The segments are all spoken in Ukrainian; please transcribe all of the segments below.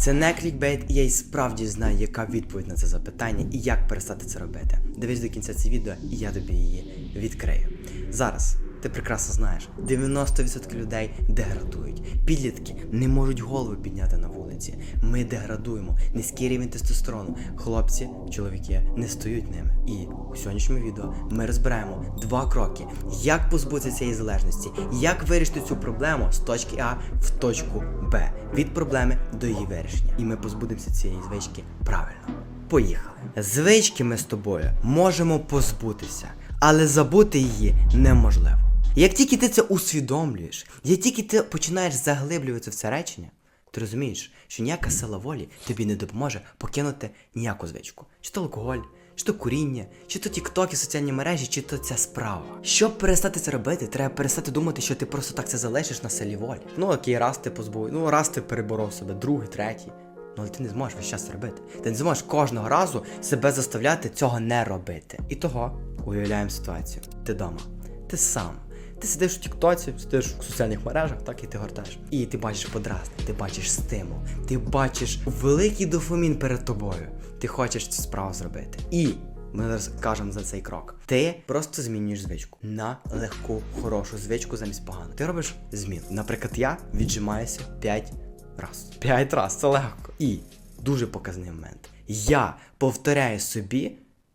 Це не клікбейт, і я і справді знаю, яка відповідь на це запитання і як перестати це робити. Дивись до кінця це відео, і я тобі її відкрию. Зараз ти прекрасно знаєш, 90% людей деградують. Підлітки не можуть голову підняти на вулиці. Ми деградуємо, низький рівень тестостерону. Хлопці, чоловіки не стають ними. І у сьогоднішньому відео ми розбираємо два кроки, як позбутися цієї залежності, як вирішити цю проблему з точки А в точку Б, від проблеми до її вирішення. І ми позбудемося цієї звички правильно. Поїхали. Звички ми з тобою можемо позбутися, але забути її неможливо. Як тільки ти це усвідомлюєш, як тільки ти починаєш заглиблюватися в це речення, ти розумієш, що ніяка сила волі тобі не допоможе покинути ніяку звичку. Чи то алкоголь, чи то куріння, чи то тіктоки, соціальні мережі, чи то ця справа. Щоб перестати це робити, треба перестати думати, що ти просто так це залишиш на силі волі. Ну окей, раз ти позбув, ну раз ти переборов себе, другий, третій. Ну, але ти не зможеш весь час робити. Ти не зможеш кожного разу себе заставляти цього не робити. І того уявляємо ситуацію. Ти вдома, ти сам. Ти сидиш в Тіктоці, сидиш в соціальних мережах, так і ти гортаєш. І ти бачиш подразник, ти бачиш стимул, ти бачиш великий дофамін перед тобою. Ти хочеш цю справу зробити. І ми зараз кажемо за цей крок. Ти просто змінюєш звичку на легку, хорошу звичку замість погану. Ти робиш змін. Наприклад, я віджимаюся 5 раз. 5 раз, це легко. І дуже показний момент. Я повторяю собі,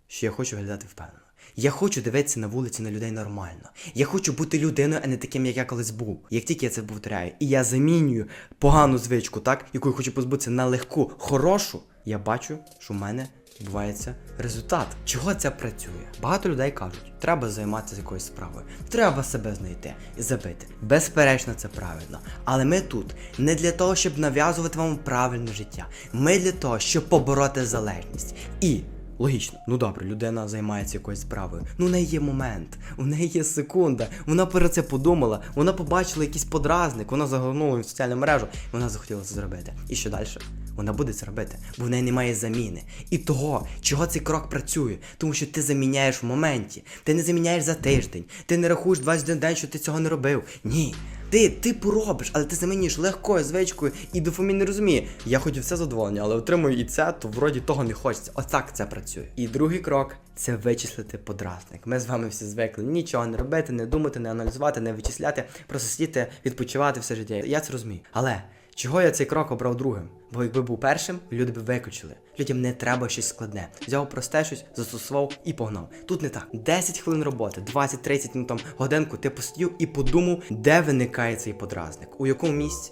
що я хочу виглядати впевнено. Я хочу дивитися на вулиці на людей нормально. Я хочу бути людиною, а не таким, як я колись був. Як тільки я це повторяю, і я замінюю погану звичку, так, яку я хочу позбутися на легку, хорошу, я бачу, що в мене відбувається результат. Чого це працює? Багато людей кажуть, треба займатися якоюсь справою, треба себе знайти і забити. Безперечно, це правильно. Але ми тут не для того, щоб нав'язувати вам правильне життя. Ми для того, щоб побороти залежність. І Логічно, ну добре, людина займається якоюсь справою. Ну, у неї є момент, у неї є секунда. Вона про це подумала, вона побачила якийсь подразник, вона загорнула в соціальну мережу, і вона захотіла це зробити. І що далі? Вона буде це робити, бо в неї немає заміни. І того, чого цей крок працює, тому що ти заміняєш в моменті, ти не заміняєш за тиждень, ти не рахуєш 21 день, що ти цього не робив. Ні. Ти типу робиш, але ти замінюєш легкою звичкою, і дофамін не розуміє. Я хотів це задоволення, але отримую і це, то вроді того не хочеться. Отак це працює. І другий крок це вичислити подразник. Ми з вами всі звикли нічого не робити, не думати, не аналізувати, не вичисляти, просто сидіти, відпочивати все життя. Я це розумію. Але чого я цей крок обрав другим? Бо якби був першим, люди б виключили. Людям не треба щось складне. Взяв просте щось, застосував і погнав. Тут не так. 10 хвилин роботи, 20-30 ну там годинку ти посидів і подумав, де виникає цей подразник, у якому місці.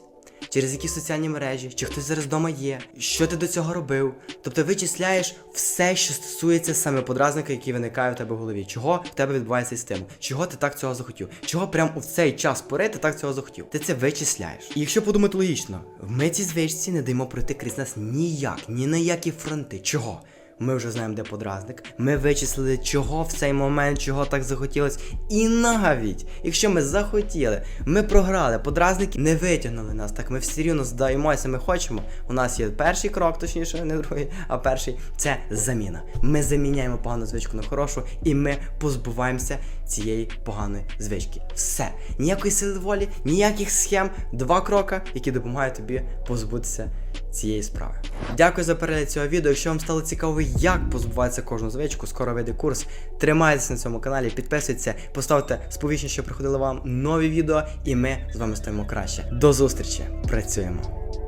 Через які соціальні мережі, чи хтось зараз вдома є, що ти до цього робив. Тобто вичисляєш все, що стосується саме подразника, який виникає у тебе в голові. Чого в тебе відбувається з тим? Чого ти так цього захотів? Чого прямо у цей час пори ти так цього захотів? Ти це вичисляєш. І якщо подумати логічно, ми цій звичці не даємо пройти крізь нас ніяк, ні на які фронти. Чого? Ми вже знаємо, де подразник. Ми вичислили, чого в цей момент, чого так захотілось. І навіть, якщо ми захотіли, ми програли, подразники не витягнули нас. Так ми все рівно здаємося, ми хочемо. У нас є перший крок, точніше, не другий, а перший це заміна. Ми заміняємо погану звичку на хорошу, і ми позбуваємося цієї поганої звички. Все. Ніякої сили волі, ніяких схем. Два кроки, які допомагають тобі позбутися цієї справи. Дякую за перегляд цього відео. Якщо вам стало цікаво, як позбуватися кожну звичку, скоро вийде курс. Тримайтеся на цьому каналі, підписуйтесь, поставте сповіщення, що приходили вам нові відео, і ми з вами стоїмо краще. До зустрічі! Працюємо!